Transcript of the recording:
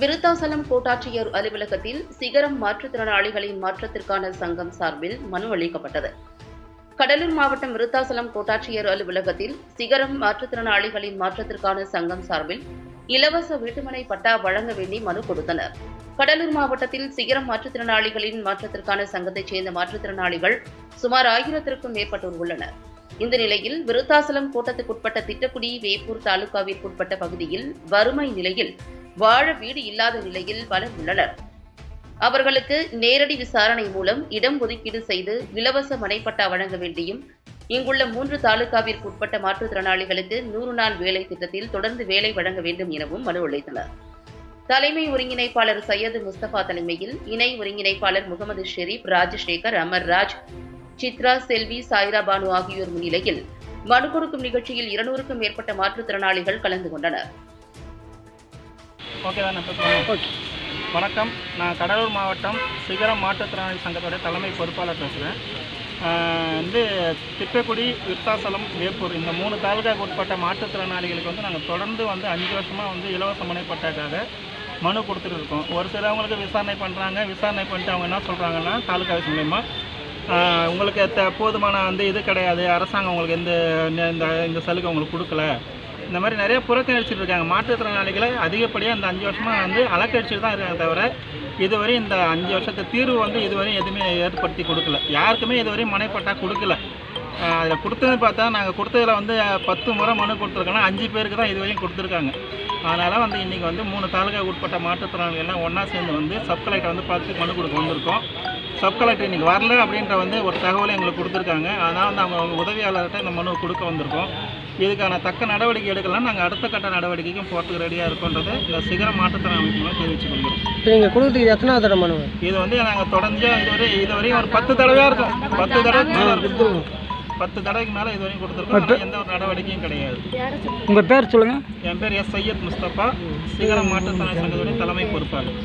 விருத்தாசலம் கோட்டாட்சியர் அலுவலகத்தில் சிகரம் மாற்றுத்திறனாளிகளின் மாற்றத்திற்கான சங்கம் சார்பில் மனு அளிக்கப்பட்டது. கடலூர் மாவட்டம் விருத்தாசலம் கோட்டாட்சியர் அலுவலகத்தில் சிகரம் மாற்றுத்திறனாளிகளின் மாற்றத்திற்கான சங்கம் சார்பில் இலவச வீட்டுமனை பட்டா வழங்க வேண்டி மனு கொடுத்தனர். கடலூர் மாவட்டத்தில் சிகரம் மாற்றுத்திறனாளிகளின் மாற்றத்திற்கான சங்கத்தைச் சேர்ந்த மாற்றுத்திறனாளிகள் சுமார் ஆயிரத்திற்கும் மேற்பட்டோர் உள்ளனர். இந்த நிலையில் விருத்தாசலம் கோட்டத்துக்குட்பட்ட திட்டக்குடி வேப்பூர் தாலுகாவிற்குட்பட்ட பகுதியில் வறுமை நிலையில் வாழ வீடு இல்லாத நிலையில் பலர் உள்ளனர். அவர்களுக்கு நேரடி விசாரணை மூலம் இடம் ஒதுக்கீடு செய்து இலவச மனைப்பட்டா வழங்க வேண்டியும் இங்குள்ள மூன்று தாலுகாவிற்கு உட்பட்ட மாற்றுத்திறனாளிகளுக்கு நூறு நாள் வேலை திட்டத்தில் தொடர்ந்து வேலை வழங்க வேண்டும் எனவும் மனு அளித்தனர். தலைமை ஒருங்கிணைப்பாளர் சையது முஸ்தபா தலைமையில் இணை ஒருங்கிணைப்பாளர் முகமது ஷெரீப் ராஜசேகர் அமர் ராஜ் சித்ரா செல்வி சாய்ரா பானு ஆகியோர் முன்னிலையில் மனு கொடுக்கும் நிகழ்ச்சியில் இருநூறுக்கும் மேற்பட்ட மாற்றுத்திறனாளிகள் கலந்து கொண்டனர். ஓகே தான் வணக்கம். நான் கடலூர் மாவட்டம் சிகரம் மாற்றுத்திறனாளி சங்கத்தோட தலைமை பொறுப்பாளர் பேசுகிறேன் வந்து திப்பக்குடி விருத்தாசலம் வேப்பூர் இந்த மூணு தாலுகாவுக்கு உட்பட்ட மாற்றுத்திறனாளிகளுக்கு வந்து நாங்கள் தொடர்ந்து வந்து அஞ்சு வருஷமாக வந்து இலவச மனைப்பட்டாக்காக மனு கொடுத்துட்டு இருக்கோம். ஒரு சிலவங்களுக்கு விசாரணை பண்ணுறாங்க விசாரணை பண்ணிட்டு அவங்க என்ன சொல்கிறாங்கன்னா தாலுகா மூலயமா உங்களுக்கு போதுமான வந்து இது கிடையாது. அரசாங்கம் உங்களுக்கு எந்த இந்த இந்த சலுகை உங்களுக்கு கொடுக்கல. இந்த மாதிரி நிறைய புறக்கணிச்சிட்டு இருக்காங்க. மாற்றுத்திறனாளிகளை அதிகப்படியாக இந்த அஞ்சு வருஷமாக வந்து அலக்கழிச்சிட்டு தான் இருக்காங்க தவிர இதுவரை இந்த அஞ்சு வருஷத்து தீர்வு வந்து இதுவரை எதுவுமே ஏற்படுத்தி கொடுக்கல. யாருக்குமே இதுவரையும் மனைப்பட்டா கொடுக்கல. அதில் கொடுத்தது பார்த்தா நாங்கள் கொடுத்ததில் வந்து பத்து முறை மனு கொடுத்துருக்கோன்னா அஞ்சு பேருக்கு தான் இதுவரையும் கொடுத்துருக்காங்க. அதனால் வந்து இன்றைக்கி வந்து மூணு தாலுகா உட்பட்ட மாற்றுத்திறனாளிகள்லாம் ஒன்றா சேர்ந்து வந்து சப் கலெக்டர் வந்து பார்த்து மனு கொடுக்க வந்திருக்கோம். சப் கலெக்டர் இன்றைக்கி வரல அப்படின்ற வந்து ஒரு தகவலை எங்களுக்கு கொடுத்துருக்காங்க. அதனால் வந்து அவங்க உதவியாளர்கிட்ட இந்த மனு கொடுக்க வந்திருக்கோம். இதுக்கான தக்க நடவடிக்கை எடுக்கலாம். நாங்கள் அடுத்த கட்ட நடவடிக்கைக்கும் போகிறதுக்கு ரெடியாக இருக்கோன்றது இந்த சிகரம் மாற்றுத்திறன் அமைப்பு மூலம் தெரிவித்துக் கொள்கிறோம். நீங்கள் கொடுக்குறது எத்தனாவது தடவை மனு? இது வந்து நாங்கள் தொடர்ந்து இதுவரை இதுவரையும் ஒரு பத்து தடவையாக இருக்கும். பத்து இருக்கும் பத்து தடவைக்கு மேலே இதுவரையும் கொடுத்துருக்கோம். எந்த ஒரு நடவடிக்கையும் கிடையாது. உங்கள் பேர் சொல்லுங்கள் என் பேர் எஸ் சையத் முஸ்தபா. சிகரம் மாற்றுத்திறனாளி சங்கத்துடைய தலைமை பொறுப்பாளர்.